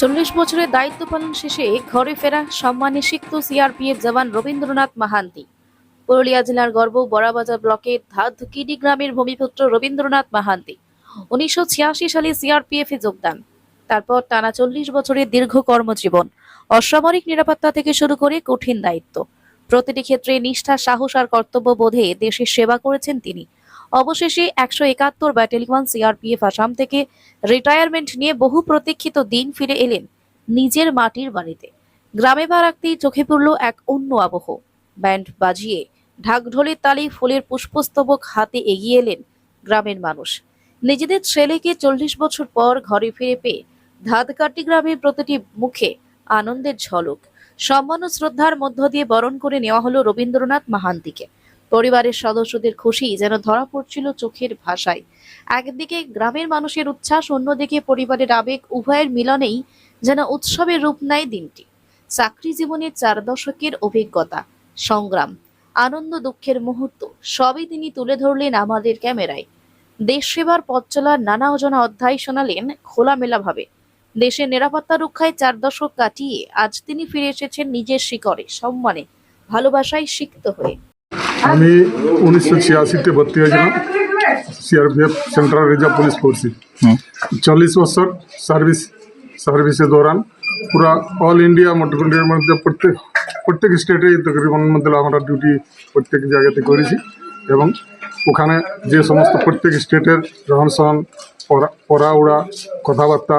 চল্লিশ বছরের দায়িত্ব পালন শেষে ঘরে ফেরা সম্মানে সিক্ত সিআরপিএফ জওয়ান রবীন্দ্রনাথ মাহান্তি। পুরুলিয়া জেলার গর্ব বড়াবাজার ব্লকের ধাদকিডি গ্রামের ভূমিপুত্র রবীন্দ্রনাথ মাহান্তি। উনিশশো ছিয়াশি সালে সিআরপিএফ যোগদান। তারপর টানা চল্লিশ বছরের দীর্ঘ কর্মজীবন, অসামরিক নিরাপত্তা থেকে শুরু করে কঠিন দায়িত্ব। প্রতিটি ক্ষেত্রে নিষ্ঠা, সাহস আর কর্তব্য বোধে দেশের সেবা করেছেন তিনি। অবশেষে একশো একাত্তর ব্যাটালিয়ন সিআরপিএফ আসাম থেকে রিটায়ারমেন্ট নিয়ে বহু প্রতীক্ষিত দিন ফিরে এলেন নিজের মাটির বাড়িতে। গ্রামে পা রাখতেই চোখে পড়ল এক অন্য আবহ। ব্যান্ড বাজিয়ে ঢাকঢোলের তালে ফুলের পুষ্পস্তবক হাতে এগিয়ে এলেন গ্রামের মানুষ। নিজেদের ছেলেকে চল্লিশ বছর পর ঘরে ফিরে পেয়ে ধাদকাটি গ্রামের প্রতিটি মুখে আনন্দের ঝলক। সম্মান ও শ্রদ্ধার মধ্য দিয়ে বরণ করে নেওয়া হলো রবীন্দ্রনাথ মাহান্তিকে। পরিবারের সদস্যদের খুশি যেন ধরা পড়ছিল চোখের ভাষায়। একদিকে গ্রামের মানুষের উচ্ছ্বাস, অন্যদিকে পরিবারের আবেগ উভয়ের মিলনেই যেন উৎসবের রূপ নেয় দিনটি। চাকরি জীবনের চার দশকের অভিজ্ঞতা, সংগ্রাম, আনন্দ দুঃখের মুহূর্ত, সবই তিনি তুলে ধরলেন আমাদের ক্যামেরায়। দেশ সেবার পথ চলার নানা অজানা অধ্যায় শোনালেন খোলামেলাভাবে। দেশের নিরাপত্তা রক্ষায় চার দশক কাটিয়ে আজ তিনি ফিরে এসেছেন নিজের শিকড়ে, সম্মানে, ভালোবাসায় সিক্ত হয়ে। আমি উনিশশো ছিয়াশিতে ভর্তি হয়েছিলাম। সিআরপিএফ সেন্ট্রাল রিজার্ভ পুলিশ ফোর্সে চল্লিশ বছর সার্ভিস সার্ভিসের দৌরান। পুরা অল ইন্ডিয়া মোটামুটির মধ্যে প্রত্যেক প্রত্যেক স্টেটেই তকরিবান মধ্যে আমরা ডিউটি প্রত্যেক জায়গাতে করেছি এবং ওখানে যে সমস্ত প্রত্যেক স্টেটের রহন সহন পড়া- পড়া উড়া কথাবার্তা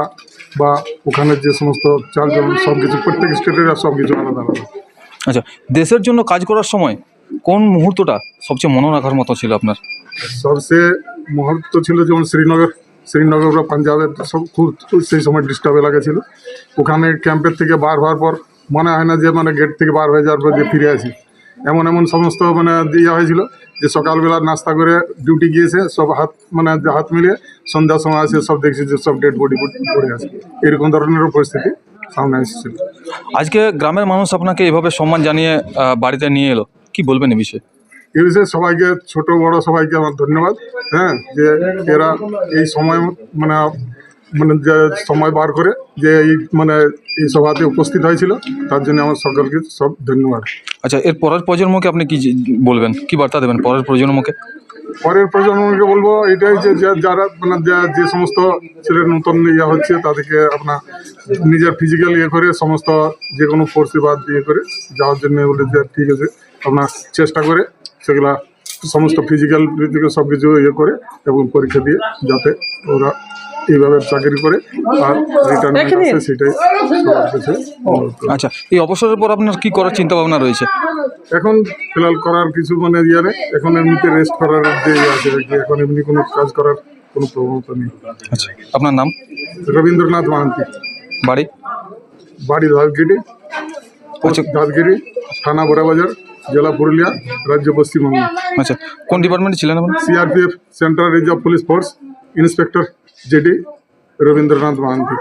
বা ওখানে যে সমস্ত চালচলন সব কিছু প্রত্যেক স্টেটের সব কিছু আলাদা আলাদা। আচ্ছা দেশের জন্য কাজ করার সময় কোন মুহূর্তটা সবচেয়ে মনে রাখার মতো ছিল আপনার? সবচেয়ে মুহূর্ত ছিল যেমন শ্রীনগর শ্রীনগর বা পাঞ্জাবে সব খুব সেই সময় ডিস্টার্ব এলাকা ছিল ওখানে ক্যাম্পের থেকে বার হওয়ার পর মনে হয় না যে মানে গেট থেকে বার হয়ে যাওয়ার পর যে ফিরে আসি। এমন এমন সমস্ত মানে দেওয়া হয়েছিল যে সকালবেলা নাস্তা করে ডিউটি গিয়েছে সব হাত মানে হাত মিলিয়ে সন্ধ্যার সময় আসে সব দেখছি যে সব ডেড বডি পড়ে আছে। এরকম ধরনেরও পরিস্থিতি সামনে এসেছিল। আজকে গ্রামের মানুষ আপনাকে এভাবে সম্মান জানিয়ে বাড়িতে নিয়ে এলো। কি বলবেন এ বিষয়ে? এই বিষয়ে সবাইকে ছোট বড় সবাইকে আমার ধন্যবাদ। হ্যাঁ যে এরা এই সময় মানে মানে যে সময় বার করে যে এই মানে এই সভাতে উপস্থিত হয়েছিল তার জন্য আমার সকলকে সব ধন্যবাদ। আচ্ছা এর পরের প্রজন্মকে আপনি কি বলবেন? কি বার্তা দেবেন পরের প্রজন্মকে? পরের প্রজন্মকে বলব এটাই যে যে- যারা মানে যে সমস্ত ছেলের নতুন ইয়ে হচ্ছে তাদেরকে আপনার নিজের ফিজিক্যাল ইয়ে করে সমস্ত যে কোনো ফোর্সে বাদ ইয়ে করে যাওয়ার জন্য বলে যে ঠিক আছে। আপনার চেষ্টা করে সেগুলা সমস্ত ফিজিক্যাল দিকে সব কিছু ইয়ে করে এবং পরীক্ষা দিয়ে যাতে ওরা এইভাবে চাকরি করে আর আছে সেটাই আচ্ছা এই অবসরের পর আপনার কি করার চিন্তা ভাবনা রয়েছে? এখন ফিলহাল করার কিছু মানে ইয়ে নেই। এখন এমনিতে রেস্ট করার যে ইয়ে আছে আর কি এখন এমনি কোনো কাজ করার কোনো প্রবণতা নেই। আচ্ছা আপনার নাম? রবীন্দ্রনাথ মাহান্তি। বাড়ি? বাড়ি ধাদগিরি আচ্ছা। ধাদগিরি থানা বড়াবাজার। জেলা পুরুলিয়া রাজ্য পশ্চিমবঙ্গ আচ্ছা কোন ডিপার্টমেন্টে ছিলেন আপনি CRPF central reserve police force inspector JD Rabindranath Mahanty